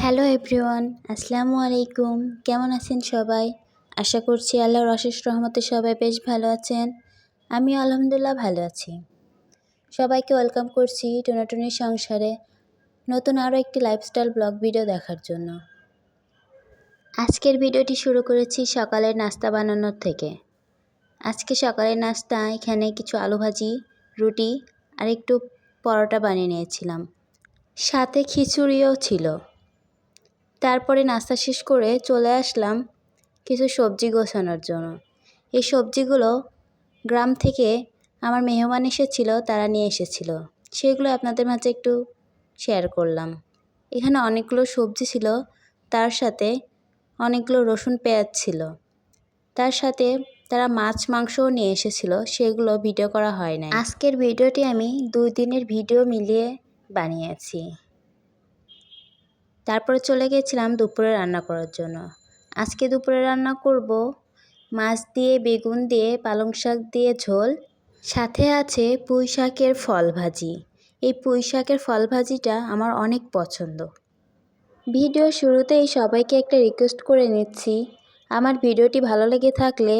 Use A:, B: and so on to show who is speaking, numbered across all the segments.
A: Hello everyone, আসসালামু আলাইকুম। কেমন আছেন সবাই? আশা করছি আল্লাহর অশেষ রহমতে সবাই বেশ ভালো আছেন। আমি আলহামদুলিল্লাহ ভালো আছি। সবাইকে ওয়েলকাম করছি টোনাটুনির সংসারে নতুন আরও একটি লাইফস্টাইল ব্লগ ভিডিও দেখার জন্য। আজকের ভিডিওটি শুরু করেছি সকালের নাস্তা বানানোর থেকে। আজকে সকালের নাস্তা, এখানে কিছু আলু ভাজি, রুটি আর একটু পরোটা বানিয়ে নিয়েছিলাম। সাথে খিচুড়িও ছিল। তারপরে নাস্তা শেষ করে চলে আসলাম কিছু সবজি গোছানোর জন্য। এই সবজিগুলো গ্রাম থেকে আমার মেহমান এসেছিল, তারা নিয়ে এসেছিল। সেগুলো আপনাদের মাঝে একটু শেয়ার করলাম। এখানে অনেকগুলো সবজি ছিল, তার সাথে অনেকগুলো রসুন পেঁয়াজ ছিল। তার সাথে তারা মাছ, মাংসও নিয়ে এসেছিল, সেগুলো ভিডিও করা হয় না আজকের ভিডিওটি আমি দুই দিনের ভিডিও মিলিয়ে বানিয়েছি। তারপরে চলে গেছিলাম দুপুরে রান্না করার জন্য। আজকে দুপুরে রান্না করব মাছ দিয়ে, বেগুন দিয়ে, পালং শাক দিয়ে ঝোল। সাথে আছে পুঁই শাকের ফল ভাজি। এই পুঁই শাকের ফল ভাজিটা আমার অনেক পছন্দ। ভিডিও শুরুতেই সবাইকে একটা রিকোয়েস্ট করে নিচ্ছি, আমার ভিডিওটি ভালো লেগে থাকলে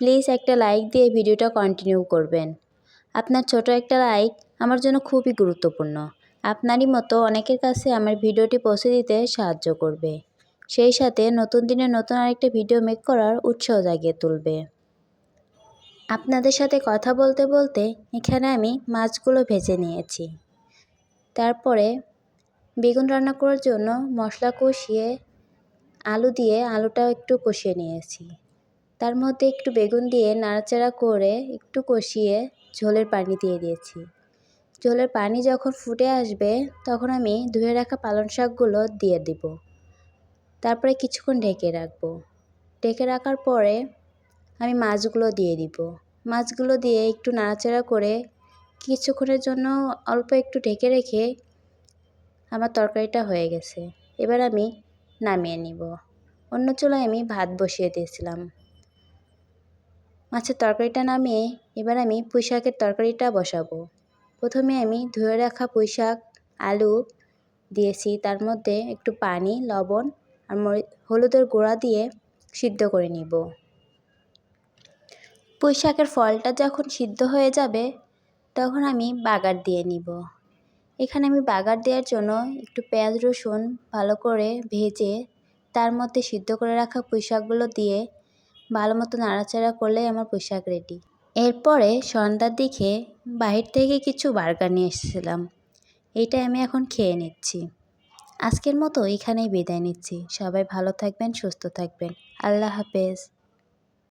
A: প্লিজ একটা লাইক দিয়ে ভিডিওটা কন্টিনিউ করবেন। আপনার ছোট একটা লাইক আমার জন্য খুবই গুরুত্বপূর্ণ। আপনারই মতো অনেকের কাছে আমার ভিডিওটি পৌঁছে দিতে সাহায্য করবে। সেই সাথে নতুন দিনে নতুন আরেকটা ভিডিও মেক করার উৎসাহ জাগিয়ে তুলবে। আপনাদের সাথে কথা বলতে বলতে এখানে আমি মাছগুলো ভেজে নিয়েছি। তারপরে বেগুন রান্না করার জন্য মশলা কষিয়ে আলু দিয়ে আলুটাও একটু কষিয়ে নিয়েছি। তার মধ্যে একটু বেগুন দিয়ে নাড়াচাড়া করে একটু কষিয়ে ঝোলের পানি দিয়ে দিয়েছি। ঝোলের পানি যখন ফুটে আসবে, তখন আমি ধুয়ে রাখা পালং শাকগুলো দিয়ে দিব। তারপরে কিছুক্ষণ ঢেকে রাখব। ঢেকে রাখার পরে আমি মাছগুলো দিয়ে দিব। মাছগুলো দিয়ে একটু নাড়াচাড়া করে কিছুক্ষণের জন্য অল্প একটু ঢেকে রেখে আমার তরকারিটা হয়ে গেছে। এবার আমি নামিয়ে নিব। অন্য চুলায় আমি ভাত বসিয়ে দিয়েছিলাম। মাছের তরকারিটা নামিয়ে এবার আমি পুঁই শাকের তরকারিটা বসাবো। প্রথমে আমি ধুয়ে রাখা পুঁই শাক আলু দিয়েছি। তার মধ্যে একটু পানি, লবণ আর হলুদের গুঁড়া দিয়ে সিদ্ধ করে নিব। পুঁই শাকের ফলটা যখন সিদ্ধ হয়ে যাবে, তখন আমি বাগার দিয়ে নিব। এখানে আমি বাগার দেওয়ার জন্য একটু পেঁয়াজ, রসুন ভালো করে ভেজে তার মধ্যে সিদ্ধ করে রাখা পুঁই শাকগুলো দিয়ে ভালো মতো নাড়াচাড়া করলে আমার পুঁই শাক রেডি এরপরে সন্ধ্যার দিকে বাহির থেকে কিছু বার্গার নিয়ে এসেছিলাম। এটা আমি এখন খেয়ে নিচ্ছি। আজকের মতো এখানেই বিদায় নিচ্ছি। সবাই ভালো থাকবেন, সুস্থ থাকবেন। আল্লাহ হাফেজ।